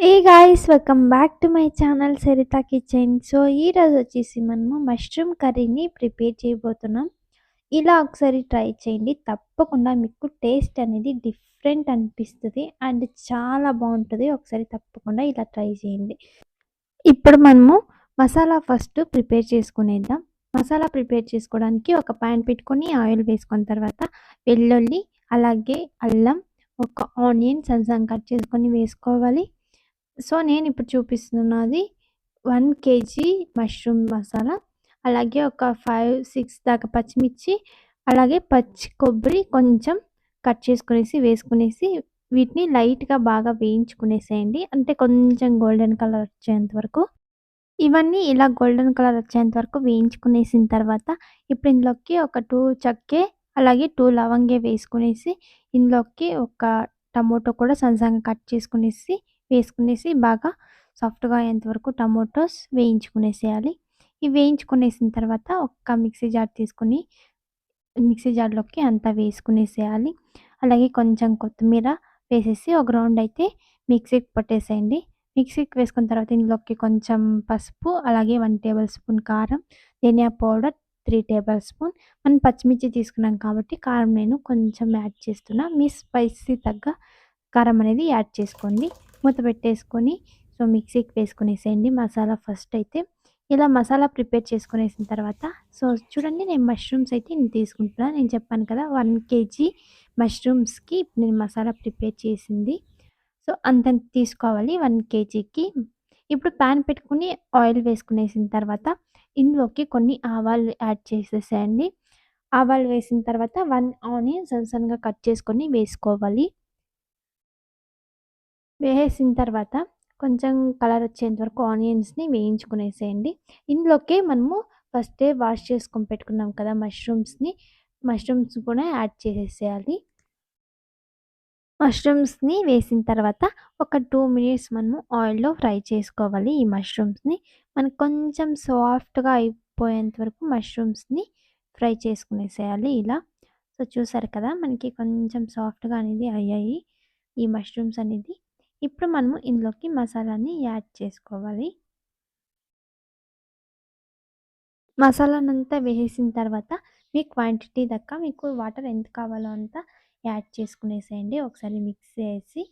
Hey guys welcome back to my channel Saritha kitchen so ఈరోజు వచ్చేసి మనము mushroom కర్రీని ప్రిపేర్ చేయబోతున్నాం. ఇలా ఒకసారి ట్రై చేయండి. తప్పకుండా మీకు టేస్ట్ అనేది డిఫరెంట్ అనిపిస్తుంది అండ్ చాలా బాగుంటుంది. ఒకసారి తప్పకుండా ఇలా ట్రై చేయండి. ఇప్పుడు మనము మసాలా ఫస్ట్ ప్రిపేర్ చేసుకునేద్దాం. మసాలా ప్రిపేర్ చేసుకోవడానికి ఒక ప్యాన్ పెట్టుకొని ఆయిల్ వేసుకున్న తర్వాత వెల్లుల్లి అలాగే అల్లం ఒక ఆనియన్ సన్సం కట్ చేసుకొని వేసుకోవాలి. సో నేను ఇప్పుడు చూపిస్తున్నది వన్ కేజీ మష్రూమ్ మసాలా అలాగే ఒక ఫైవ్ సిక్స్ దాకా పచ్చిమిర్చి అలాగే పచ్చి కొబ్బరి కొంచెం కట్ చేసుకునేసి వేసుకునేసి వీటిని లైట్గా బాగా వేయించుకునేసేయండి. అంటే కొంచెం గోల్డెన్ కలర్ వచ్చేంత వరకు. ఇవన్నీ ఇలా గోల్డెన్ కలర్ వచ్చేంత వరకు వేయించుకునేసిన తర్వాత ఇప్పుడు ఇందులోకి ఒక టూ చక్కే అలాగే టూ లవంగే వేసుకునేసి ఇందులోకి ఒక టమోటో కూడా సన్నసంగా కట్ చేసుకునేసి వేసుకునేసి బాగా సాఫ్ట్గా అయ్యేంతవరకు టమోటోస్ వేయించుకునేసేయాలి. ఇవి వేయించుకునేసిన తర్వాత ఒక్క మిక్సీ జార్ తీసుకుని మిక్సీ జార్లోకి అంతా వేసుకునేసేయాలి. అలాగే కొంచెం కొత్తిమీర వేసేసి ఒక రౌండ్ అయితే మిక్సీకి పట్టేసేయండి. మిక్సీకి వేసుకున్న తర్వాత ఇందులోకి కొంచెం పసుపు అలాగే వన్ టేబుల్ స్పూన్ కారం ధనియా పౌడర్ త్రీ టేబుల్ స్పూన్. మనం పచ్చిమిర్చి తీసుకున్నాం కాబట్టి కారం నేను కొంచెం యాడ్ చేస్తున్నా. మీ స్పైసీ తగ్గ కారం అనేది యాడ్ చేసుకోండి. మూత పెట్టేసుకొని సో మిక్సీకి వేసుకునేసేయండి. మసాలా ఫస్ట్ అయితే ఇలా మసాలా ప్రిపేర్ చేసుకునేసిన తర్వాత సో చూడండి నేను మష్రూమ్స్ అయితే నేను తీసుకుంటున్నాను నేను చెప్పాను కదా వన్ కేజీ మష్రూమ్స్కి నేను మసాలా ప్రిపేర్ చేసింది. సో అంతంత తీసుకోవాలి వన్ కేజీకి. ఇప్పుడు ప్యాన్ పెట్టుకుని ఆయిల్ వేసుకునేసిన తర్వాత ఇందులోకి కొన్ని ఆవాలు యాడ్ చేసేసేయండి. ఆవాలు వేసిన తర్వాత వన్ ఆనియన్ సన్ సన్గా కట్ చేసుకొని వేసుకోవాలి. వేసేసిన తర్వాత కొంచెం కలర్ వచ్చేంత వరకు ఆనియన్స్ని వేయించుకునేసేయండి. ఇందులోకి మనము ఫస్టే వాష్ చేసుకొని పెట్టుకున్నాం కదా మష్రూమ్స్ని మష్రూమ్స్ కూడా యాడ్ చేసేసేయాలి. మష్రూమ్స్ని వేసిన తర్వాత ఒక టూ మినిట్స్ మనము ఆయిల్లో ఫ్రై చేసుకోవాలి ఈ మష్రూమ్స్ని. మనకు కొంచెం సాఫ్ట్గా అయిపోయేంత వరకు మష్రూమ్స్ని ఫ్రై చేసుకునేసేయాలి ఇలా. సో చూసారు కదా మనకి కొంచెం సాఫ్ట్గా అనేది అయ్యాయి ఈ మష్రూమ్స్ అనేది. ఇప్పుడు మనము ఇందులోకి మసాలాని యాడ్ చేసుకోవాలి. మసాలానంతా వేసేసిన తర్వాత మీ క్వాంటిటీ దక్క మీకు వాటర్ ఎంత కావాలో అంత యాడ్ చేసుకునేసేయండి. ఒకసారి మిక్స్ చేసి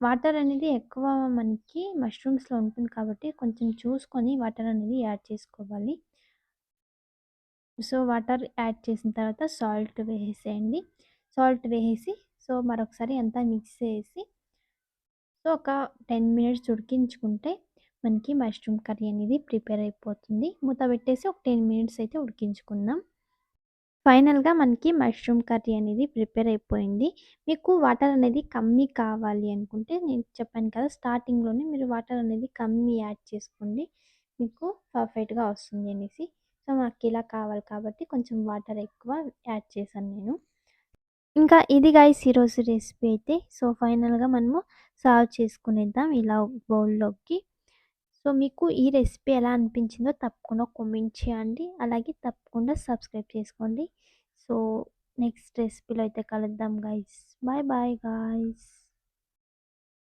వాటర్ అనేది ఎక్కువ మనకి మష్రూమ్స్లో ఉంటుంది కాబట్టి కొంచెం చూసుకొని వాటర్ అనేది యాడ్ చేసుకోవాలి. సో వాటర్ యాడ్ చేసిన తర్వాత సాల్ట్ వేసేయండి. సాల్ట్ వేసేసి సో మరొకసారి అంతా మిక్స్ చేసి సో ఒక టెన్ మినిట్స్ ఉడికించుకుంటే మనకి మష్రూమ్ కర్రీ అనేది ప్రిపేర్ అయిపోతుంది. మూత పెట్టేసి ఒక టెన్ మినిట్స్ అయితే ఉడికించుకుందాం. ఫైనల్గా మనకి మష్రూమ్ కర్రీ అనేది ప్రిపేర్ అయిపోయింది. మీకు వాటర్ అనేది కమ్మీ కావాలి అనుకుంటే నేను చెప్పాను కదా స్టార్టింగ్లోనే మీరు వాటర్ అనేది కమ్మీ యాడ్ చేసుకోండి. మీకు పర్ఫెక్ట్గా వస్తుంది అనేసి. సో మాకు ఇలా కావాలి కాబట్టి కొంచెం వాటర్ ఎక్కువ యాడ్ చేశాను నేను. ఇంకా ఇది గాయస్ ఈరోజు రెసిపీ అయితే. సో ఫైనల్గా మనము సర్వ్ చేసుకునేద్దాం ఇలా బౌల్లోకి సో మీకు ఈ రెసిపీ ఎలా అనిపించిందో తప్పకుండా కామెంట్ చేయండి. అలాగే తప్పకుండా సబ్స్క్రైబ్ చేసుకోండి. సో నెక్స్ట్ రెసిపీలో అయితే కలుద్దాం గాయస్ బాయ్ బాయ్ గాయస్